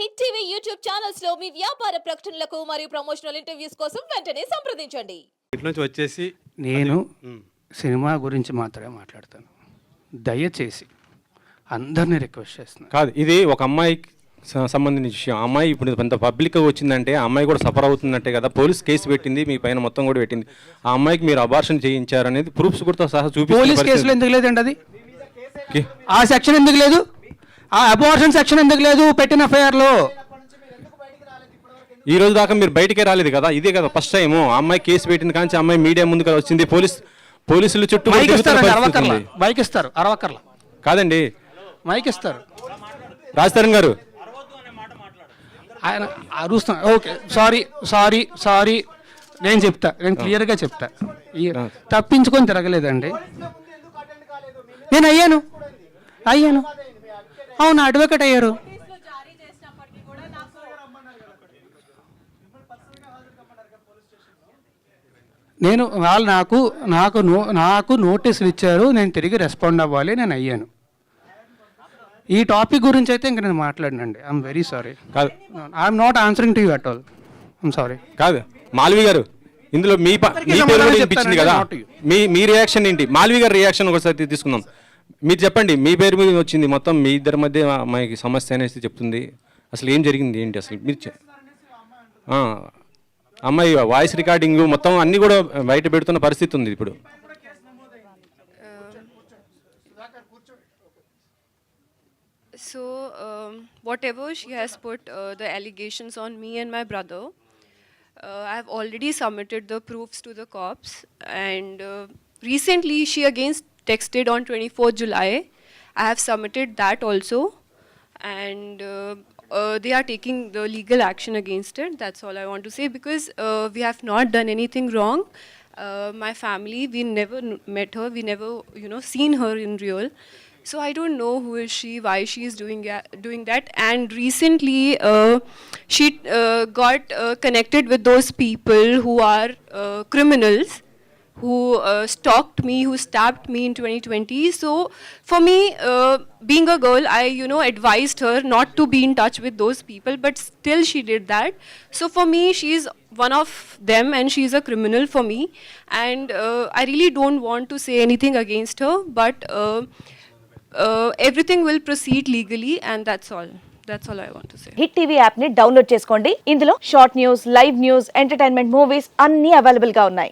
Hit TV YouTube ఛానల్స్లో మీ వ్యాపార ప్రకటనలకు మరియు ప్రమోషనల్ ఇంటర్వ్యూస్ కోసం వెంటనే సంప్రదించండి. ఇటు నుంచి వచ్చేసి నేను సినిమా గురించి మాత్రమే మాట్లాడతాను. దయచేసి అందరినీ రిక్వెస్ట్ చేస్తున్నాను. కాదు ఇది ఒక అమ్మాయికి స- సంబంధించిన విషయం. ఆ అమ్మాయి ఇప్పుడు ఇంత పబ్లిక్ వచ్చిందంటే ఆ అమ్మాయి కూడా సఫర్ అవుతుందంటే కదా. పోలీస్ కేసు పెట్టింది మీ పైన మొత్తం కూడా పెట్టింది. ఆ అమ్మాయికి మీరు అబార్షన్ చేయించారు అనేది ప్రూఫ్స్ కూడా సహా పోలీస్ కేసులో ఎందుకు లేదండి అది? ఆ సెక్షన్ ఎందుకు లేదు? ఆ అబార్షన్ సెక్షన్ ఎందుకు లేదు? పెట్టిన ఎఫ్ఐఆర్లో ఈ రోజు దాకా మీరు బయటికే రాలేదు కదా? ఇదే కదా ఫస్ట్ టైం అమ్మాయి కేసు పెట్టింది కానీ అమ్మాయి మీడియా ముందుకు వచ్చింది. పోలీస్ పోలీసులు చుట్టూ మైక్ పరిస్థితి అరవకర్ల. మైక్ ఇస్తారు అరవకర్ల. కాదండి. మైక్ ఇస్తారు. రాజతరణ్ గారు. ఆయన అరుస్తున్నా ఓకే. సారీ సారీ సారీ నేను చెప్తా నేను క్లియర్గా చెప్తా. తప్పించుకొని తిరగలేదండి. నేను అయ్యాను. అయ్యాను. అవును అడ్వకేట్ అయ్యారు. నేను వాళ్ళు నాకు నాకు నో నాకు నోటీసులు ఇచ్చారు నేను తిరిగి రెస్పాండ్ అవ్వాలి నేను అయ్యాను. ఈ టాపిక్ గురించి అయితే ఇంక నేను మాట్లాడినండి. ఐఎమ్ వెరీ సారీ కాదు. I'm not answering to you at all I'm sorry కాదు. మాల్వి గారు ఇందులో మీ మీ కదా. మీ మీ రియాక్షన్ ఏంటి? మాల్వి గారి రియాక్షన్ ఒకసారి తీసుకుందాం. మీరు చెప్పండి మీ పేరు మీద వచ్చింది మొత్తం మీ ఇద్దరి మధ్య మాకు సమస్య అనేసి చెప్తుంది. అసలు ఏం జరిగింది ఏంటి అసలు? మీరు అమ్మాయి వాయిస్ రికార్డింగ్ మొత్తం అన్ని కూడా బయట పెడుతున్న పరిస్థితి ఉంది ఇప్పుడు. So whatever she has put the allegations on me and my brother I have already the proofs to the cops and recently she texted on 24 July. I have submitted that also. And uh, uh, they are taking the legal action against it. That's all I want to say because uh, we have not done anything wrong. Uh, my family, we never met her. We never, you know, seen her in real. So I don't know who is she, why she is doing doing that. And recently, uh, she uh, got uh, connected with those people who are uh, criminals, who uh, stalked me, who stabbed me in 2020. So for me, uh, being a girl, I you know advised her not to be in touch with those people, but still she did that. So for me, she is one of them, and she is a criminal for me. And uh, I really don't want to say anything against her, but. Uh, uh, everything will proceed legally and that's all that's all i want to say hit TV app ని download చేసుకోండి ఇందులో short news live news entertainment movies అన్ని available గా ఉన్నాయి